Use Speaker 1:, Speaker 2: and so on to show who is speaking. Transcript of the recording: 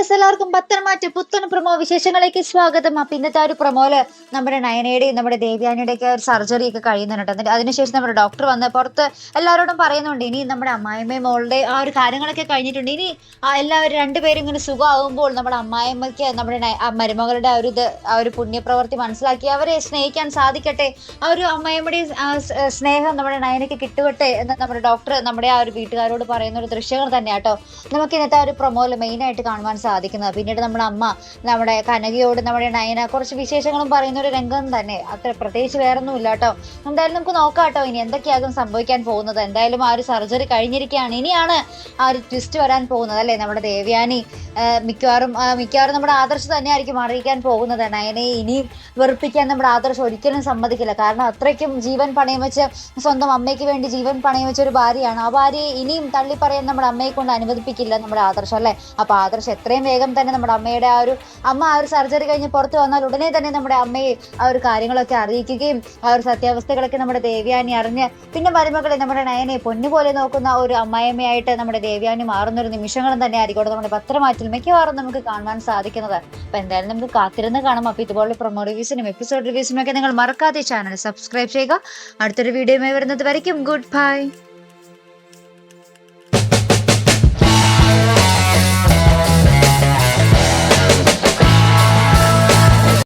Speaker 1: എല്ലാവർക്കും പത്തനംമാറ്റ പുത്തൻ പ്രമോ വിശേഷങ്ങളിലേക്ക് സ്വാഗതം. അപ്പൊ ഇന്നത്തെ ഒരു പ്രൊമോയിൽ നമ്മുടെ നയനയുടെയും നമ്മുടെ ദേവ്യാനിയുടെ ഒക്കെ ഒരു സർജറി ഒക്കെ കഴിയുന്നുണ്ട്. അതിനുശേഷം നമ്മുടെ ഡോക്ടർ വന്ന് പുറത്ത് എല്ലാവരോടും പറയുന്നുണ്ട് ഇനി നമ്മുടെ അമ്മായിമ്മയും മോളുടെ ആ ഒരു കാര്യങ്ങളൊക്കെ കഴിഞ്ഞിട്ടുണ്ട്. ഇനി എല്ലാവരും രണ്ടുപേരും ഇങ്ങനെ സുഖമാകുമ്പോൾ നമ്മുടെ അമ്മായിമ്മയ്ക്ക് നമ്മുടെ മരുമകളുടെ ആ ഒരു ഇത് ആ ഒരു പുണ്യപ്രവൃത്തി മനസ്സിലാക്കി അവരെ സ്നേഹിക്കാൻ സാധിക്കട്ടെ. ആ ഒരു അമ്മായിമ്മയുടെ സ്നേഹം നമ്മുടെ നയനയ്ക്ക് കിട്ടുകട്ടെ എന്ന് നമ്മുടെ ഡോക്ടർ നമ്മുടെ ആ ഒരു വീട്ടുകാരോട് പറയുന്ന ഒരു ദൃശ്യങ്ങൾ തന്നെയാട്ടോ. നമുക്ക് ഇന്നത്തെ ആ ഒരു പ്രൊമോയിൽ മെയിനായിട്ട് കാണുവാൻ സാധിക്കുന്നത്. പിന്നീട് നമ്മുടെ അമ്മ നമ്മുടെ കനകയോട് നമ്മുടെ നയന കുറച്ച് വിശേഷങ്ങളും പറയുന്ന ഒരു രംഗം തന്നെ. അത്ര പ്രത്യേകിച്ച് വേറൊന്നും ഇല്ല കേട്ടോ. എന്തായാലും നമുക്ക് നോക്കാം കേട്ടോ. ഇനി എന്തൊക്കെയാകും സംഭവിക്കാൻ പോകുന്നത്. എന്തായാലും ആ ഒരു സർജറി കഴിഞ്ഞിരിക്കുകയാണ്. ഇനിയാണ് ആ ഒരു ട്വിസ്റ്റ് വരാൻ പോകുന്നത് അല്ലേ? നമ്മുടെ ദേവയാനി മിക്കവാറും മിക്കവാറും നമ്മുടെ ആദർശ് തന്നെയായിരിക്കും അറിയിക്കാൻ പോകുന്നത്. നയനെ ഇനി വെറുപ്പിക്കാൻ നമ്മുടെ ആദർശ് ഒരിക്കലും സമ്മതിക്കില്ല. കാരണം അത്രയ്ക്കും ജീവൻ പണയം വെച്ച് സ്വന്തം അമ്മയ്ക്ക് വേണ്ടി ജീവൻ പണയം വെച്ച ഒരു ഭാര്യയാണ്. ആ ഭാര്യയെ ഇനിയും തള്ളിപ്പറയാൻ നമ്മുടെ അമ്മയെ കൊണ്ട് അനുവദിപ്പിക്കില്ല നമ്മുടെ ആദർശ് അല്ലേ? അപ്പൊ ആദർശ് എത്രയും വേഗം തന്നെ നമ്മുടെ അമ്മയുടെ ആ ഒരു അമ്മ ആ ഒരു സർജറി കഴിഞ്ഞ് പുറത്ത് വന്നാൽ ഉടനെ തന്നെ നമ്മുടെ അമ്മയെ ആ ഒരു കാര്യങ്ങളൊക്കെ അറിയിക്കുകയും ആ ഒരു സത്യാവസ്ഥകളൊക്കെ നമ്മുടെ ദേവ്യാനി അറിഞ്ഞ് പിന്നെ മരുമകളെ നമ്മുടെ നയനെ പൊന്നുപോലെ നോക്കുന്ന ഒരു അമ്മായിമ്മയായിട്ട് നമ്മുടെ ദേവ്യാനി മാറുന്ന ഒരു നിമിഷങ്ങളും തന്നെ ആയിരിക്കും നമ്മുടെ പത്രമാറ്റിൽ മിക്കവാറും നമുക്ക് കാണുവാൻ സാധിക്കുന്നത്. അപ്പൊ എന്തായാലും നമുക്ക് കാത്തിരുന്ന് കാണാം. അപ്പൊ ഇതുപോലെ പ്രൊമോ റിവ്യൂസിനും എപ്പിസോഡ് റിവ്യൂസിനും ഒക്കെ നിങ്ങൾ മറക്കാതെ ചാനൽ സബ്സ്ക്രൈബ് ചെയ്യുക. അടുത്തൊരു വീഡിയോയുമായി വരുന്നത് വരയ്ക്കും. Good bye